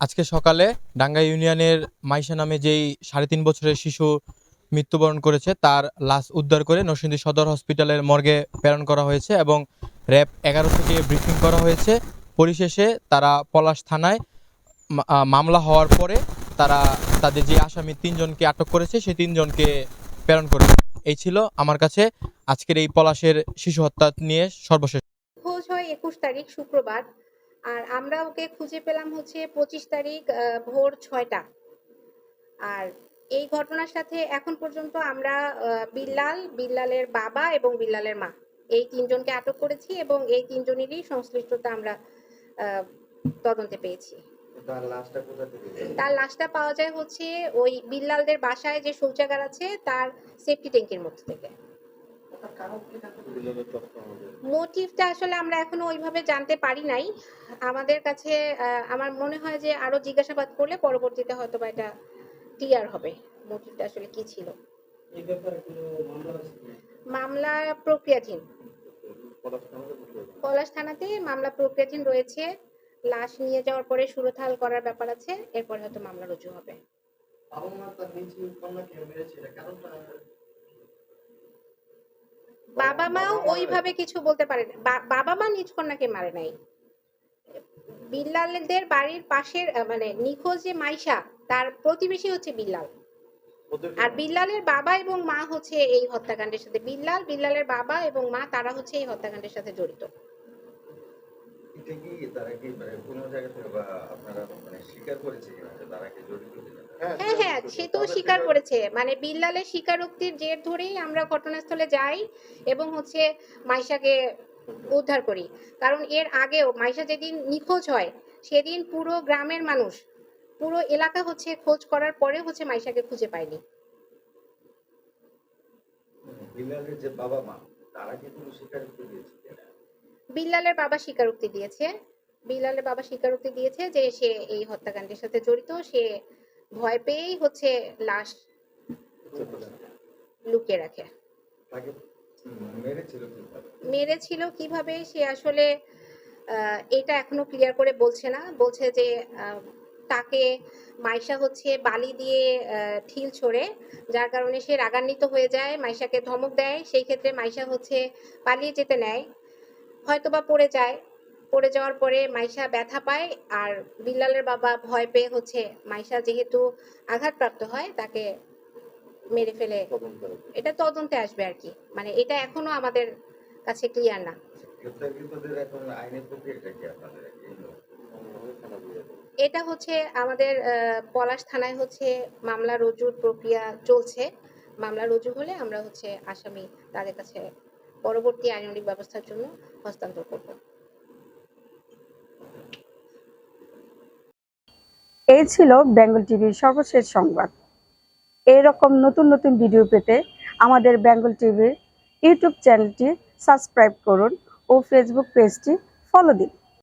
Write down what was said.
আজকে সকালে ডাঙ্গা ইউনিয়নের মাইশা নামে যেই সাড়ে তিন বছরের শিশু মৃত্যুবরণ করেছে, তার লাশ উদ্ধার করে নরসিংদী সদর হসপিটালের মর্গে প্রেরণ করা হয়েছে এবং র্যাব এগারো থেকে ব্রিফিং করা হয়েছে। পরিশেষে তারা পলাশ থানায় মামলা হওয়ার পরে তারা তাদের যে আসামি তিনজনকে আটক করেছে, সেই তিনজনকে প্রেরণ করেছে। এই ছিল আমার কাছে আজকের এই পলাশের শিশু হত্যা নিয়ে সর্বশেষ। একুশ তারিখ শুক্রবার। আর আমরা ওকে খুঁজে পেলাম হচ্ছে পঁচিশ তারিখ ভোর ছয়টা। আর এই ঘটনার সাথে এখন পর্যন্ত আমরা বিল্লাল বিল্লালের বাবা এবং বিল্লালের মা। এই তিনজনকে আটক করেছি এবং এই তিনজনেরই সংশ্লিষ্টতা আমরা তদন্তে পেয়েছি। তার লাশটা পাওয়া যায় হচ্ছে ওই বিল্লালদের বাসায় যে শৌচাগার আছে তার সেফটি ট্যাঙ্কের মধ্যে থেকে। মোটিভটা আসলে আমরা এখনও ওইভাবে জানতে পারি নাই। আমাদের কাছে আমার মনে হয় যে আরও জিজ্ঞাসাবাদ করলে পরবর্তীতে হয়তো বা এটা ক্লিয়ার হবে মোটিভটা আসলে কি ছিল। মামলা প্রক্রিয়াধীন। পলাশ থানাতে মামলা প্রক্রিয়াধীন রয়েছে লাশ নিয়ে যাওয়ার পরে সুরথাল করার ব্যাপার আছে এরপর হয়তো মামলা রুজু হবে। বাবা মাও ওইভাবে কিছু বলতে পারে না। বাবা মা নিজ কন্যাকে মারে নাই। বিল্লালদের বাড়ির পাশের মানে নিখোঁজ যে মাইশা তার প্রতিবেশী হচ্ছে বিল্লাল। আর বিল্লালের বাবা এবং মা হচ্ছে এই হত্যাকাণ্ডের সাথে বিল্লাল বিল্লালের বাবা এবং মা তারা হচ্ছে এই হত্যাকাণ্ডের সাথে জড়িত। এটা কি তারা কি মানে কোনো জায়গা থেকে বা আপনারা মানে স্বীকার করেছে কিনা যে তারা কি জড়িত কিনা? হ্যাঁ হ্যাঁ সে তো স্বীকার করেছে। মানে বিল্লালের স্বীকারোক্তির জের ধরেই আমরা ঘটনাস্থলে যাই এবং হচ্ছে মাইশাকে উদ্ধার করি। কারণ এর আগেও মাইশা যেদিন নিখোঁজ হয় সেদিন পুরো গ্রামের মানুষ পুরো এলাকা হচ্ছে খোঁজ করার পরে হচ্ছে মাইশাকে খুঁজে পায়নি। বিল্লালের যে বাবা মা তারা কি কোনো স্বীকারোক্তি দিয়েছে? বিল্লালের বাবা স্বীকারোক্তি দিয়েছে। বিল্লালের বাবা স্বীকারোক্তি দিয়েছে যে সে এই হত্যাকাণ্ডের সাথে জড়িত। সে ভয় পেয়েই হচ্ছে লাশ লুকিয়ে রাখে। মেরেছিল কীভাবে? সে আসলে এটা এখনও ক্লিয়ার করে বলছে না। বলছে যে তাকে মাইশা হচ্ছে বালি দিয়ে ঠিল ছড়ে যার কারণে সে রাগান্বিত হয়ে যায় মাইশাকে ধমক দেয়। সেই ক্ষেত্রে মাইশা হচ্ছে পালিয়ে যেতে নেয়। হয়তোবা পড়ে যায়। পড়ে যাওয়ার পরে মাইশা ব্যথা পায় আর বিল্লালের বাবা ভয় পেয়ে হচ্ছে মাইশা যেহেতু আঘাতপ্রাপ্ত হয় তাকে মেরে ফেলে। এটা তদন্তে আসবে আর কি। মানে এটা এখনও আমাদের কাছে ক্লিয়ার না। এটা হচ্ছে আমাদের পলাশ থানায় হচ্ছে মামলা রুজুর প্রক্রিয়া চলছে। মামলা রুজু হলে আমরা হচ্ছে আসামি তাদের কাছে পরবর্তী আইনানুগ ব্যবস্থার জন্য হস্তান্তর করব। এই ছিল বেঙ্গল টিভির সর্বশেষ সংবাদ। এরকম নতুন নতুন ভিডিও পেতে আমাদের বেঙ্গল টিভির ইউটিউব চ্যানেলটি সাবস্ক্রাইব করুন ও ফেসবুক পেজটি ফলো দিন।